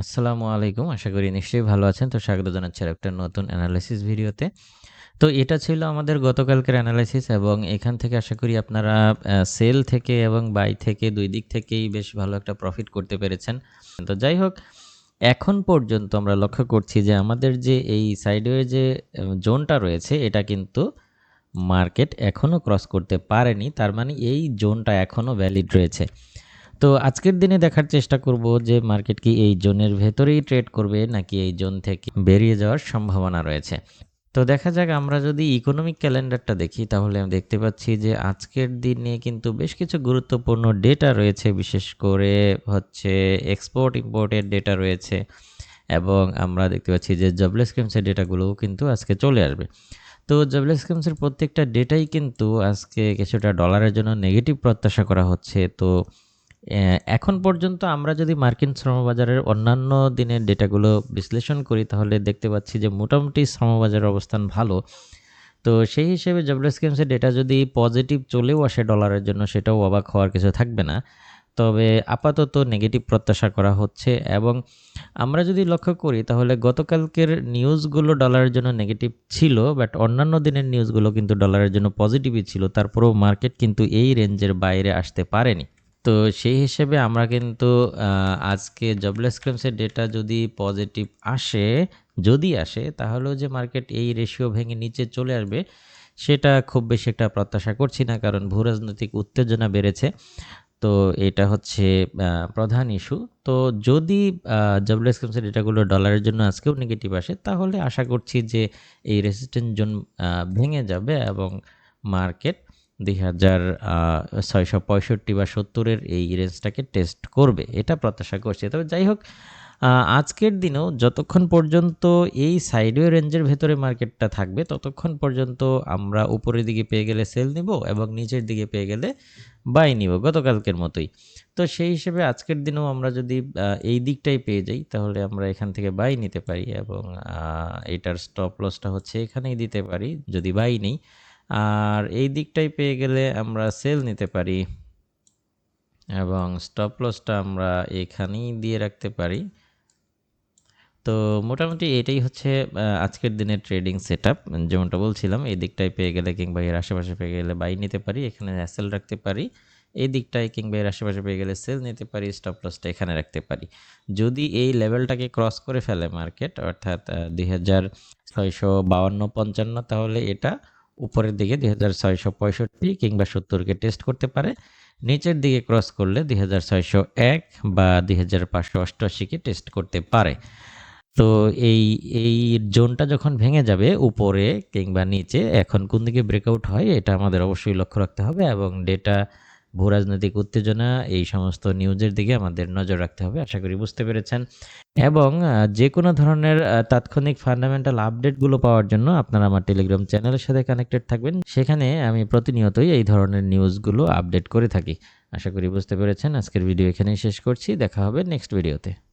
আসসালামু আলাইকুম। আশা করি নিশ্চয়ই ভালো আছেন। তো স্বাগত জানাচ্ছি একটা নতুন অ্যানালাইসিস ভিডিওতে। তো এটা ছিল আমাদের গতকালকের অ্যানালাইসিস এবং এখান থেকে আশা করি আপনারা সেল থেকে এবং বাই থেকে দুই দিক থেকেই বেশ ভালো একটা প্রফিট করতে পেরেছেন। তো যাই হোক, এখন পর্যন্ত আমরা লক্ষ্য করছি যে আমাদের যে এই সাইডওয়ে যে জোনটা রয়েছে, এটা কিন্তু মার্কেট এখনও ক্রস করতে পারেনি। তার মানে এই জোনটা এখনও ভ্যালিড রয়েছে। তো আজকের দিনে দেখার চেষ্টা করব যে মার্কেট কি এই জোনের ভেতরেই ট্রেড করবে নাকি এই জোন থেকে বেরিয়ে যাওয়ার সম্ভাবনা রয়েছে। তো দেখা যাক, আমরা যদি ইকোনমিক ক্যালেন্ডারটা দেখি, তাহলে আমি দেখতে পাচ্ছি যে আজকের দিনে কিন্তু বেশ কিছু গুরুত্বপূর্ণ ডেটা রয়েছে, বিশেষ করে হচ্ছে এক্সপোর্ট ইম্পোর্টের ডেটা রয়েছে এবং আমরা দেখতে পাচ্ছি যে জবলেস স্কিমসের ডেটাগুলোও কিন্তু আজকে চলে আসবে। তো জবলেস স্কিমসের প্রত্যেকটা ডেটাই কিন্তু আজকে কিছুটা ডলারের জন্য নেগেটিভ প্রত্যাশা করা হচ্ছে। তো এখন পর্যন্ত আমরা যদি মার্কিন শ্রমবাজারের অন্যান্য দিনের ডেটাগুলো বিশ্লেষণ করি, তাহলে দেখতে পাচ্ছি যে মোটামুটি শ্রমবাজারের অবস্থান ভালো। তো সেই হিসেবে জবলেস স্কিমসের ডেটা যদি পজিটিভ চলেও আসে ডলারের জন্য, সেটাও অবাক হওয়ার কিছু থাকবে না। তবে আপাতত নেগেটিভ প্রত্যাশা করা হচ্ছে এবং আমরা যদি লক্ষ্য করি, তাহলে গতকালকের নিউজগুলো ডলারের জন্য নেগেটিভ ছিল, বাট অন্যান্য দিনের নিউজগুলো কিন্তু ডলারের জন্য পজিটিভই ছিল। তারপরেও মার্কেট কিন্তু এই রেঞ্জের বাইরে আসতে পারেনি। তো সেই হিসেবে আমরা কিন্তু আজকে জবলেস ক্লেমসের ডেটা যদি পজিটিভ আসে, যদি আসে, তাহলেও যে মার্কেট এই রেশিও ভেঙে নিচে চলে আসবে, সেটা খুব বেশি একটা প্রত্যাশা করছি না, কারণ ভূরাজনৈতিক উত্তেজনা বেড়েছে। তো এটা হচ্ছে প্রধান ইস্যু তো যদি জবলেস ক্লেমসের ডেটাগুলো ডলারের জন্য আজকেও নেগেটিভ আসে, তাহলে আশা করছি যে এই রেসিস্ট্যান্ট জোন ভেঙে যাবে এবং মার্কেট দুই হাজার ছয়শো পঁয়ষট্টি বা সত্তরের এই রেঞ্জটাকে টেস্ট করবে, এটা প্রত্যাশা করছে। তবে যাই হোক আজকের দিনেও যতক্ষণ পর্যন্ত এই সাইডওয়ে রেঞ্জের ভেতরে মার্কেটটা থাকবে, ততক্ষণ পর্যন্ত আমরা উপরের দিকে পেয়ে গেলে সেল নিব এবং নিচের দিকে পেয়ে গেলে বাই নিব গতকালকের মতোই। তো সেই হিসেবে আজকের দিনেও আমরা যদি এই দিকটাই পেয়ে যাই, তাহলে আমরা এখান থেকে বাই নিতে পারি এবং এটার স্টপ লসটা হচ্ছে এখানেই দিতে পারি, যদি বাই নেই আর এই দিকটাই পেয়ে গেলে আমরা সেল নিতে পারি এবং স্টপ লসটা আমরা এখানেই দিয়ে রাখতে পারি। তো মোটামুটি এটাই হচ্ছে আজকের দিনের ট্রেডিং সেট আপ যেমনটা বলছিলাম, এই দিকটায় পেয়ে গেলে কিংবা এর আশেপাশে পেয়ে গেলে বাই নিতে পারি, এখানে সেল রাখতে পারি। এই দিকটায় কিংবা এর আশেপাশে পেয়ে গেলে সেল নিতে পারি স্টপ লসটা এখানে রাখতে পারি। যদি এই লেভেলটাকে ক্রস করে ফেলে মার্কেট অর্থাৎ দুই হাজার ছয়শো বাউান্ন পঞ্চান্ন, তাহলে এটা উপরের দিকে দুই হাজার ছয়শো পঁয়ষট্টি কিংবা সত্তরকে টেস্ট করতে পারে। নিচের দিকে ক্রস করলে দুই হাজার ছয়শো এক বা দুই হাজার পাঁচশো অষ্টআশিকে টেস্ট করতে পারে। তো এই এই জোনটা যখন ভেঙে যাবে উপরে কিংবা নিচে, এখন কোন দিকে ব্রেকআউট হয়, এটা আমাদের অবশ্যই লক্ষ্য রাখতে হবে এবং ডেটা ভূরাজনৈতিক উত্তেজনা, এই সমস্ত নিউজের দিকে আমাদের নজর রাখতে হবে, আশা করি বুঝতে পেরেছেন। এবং যে কোনো ধরনের তাৎক্ষণিক ফান্ডামেন্টাল আপডেটগুলো পাওয়ার জন্য আপনারা আমার টেলিগ্রাম চ্যানেলের সাথে কানেক্টেড থাকবেন। সেখানে আমি প্রতিনিয়তই এই ধরনের নিউজগুলো আপডেট করে থাকি। আশা করি বুঝতে পেরেছেন। আজকের ভিডিও এখানেই শেষ করছি। দেখা হবে নেক্সট ভিডিওতে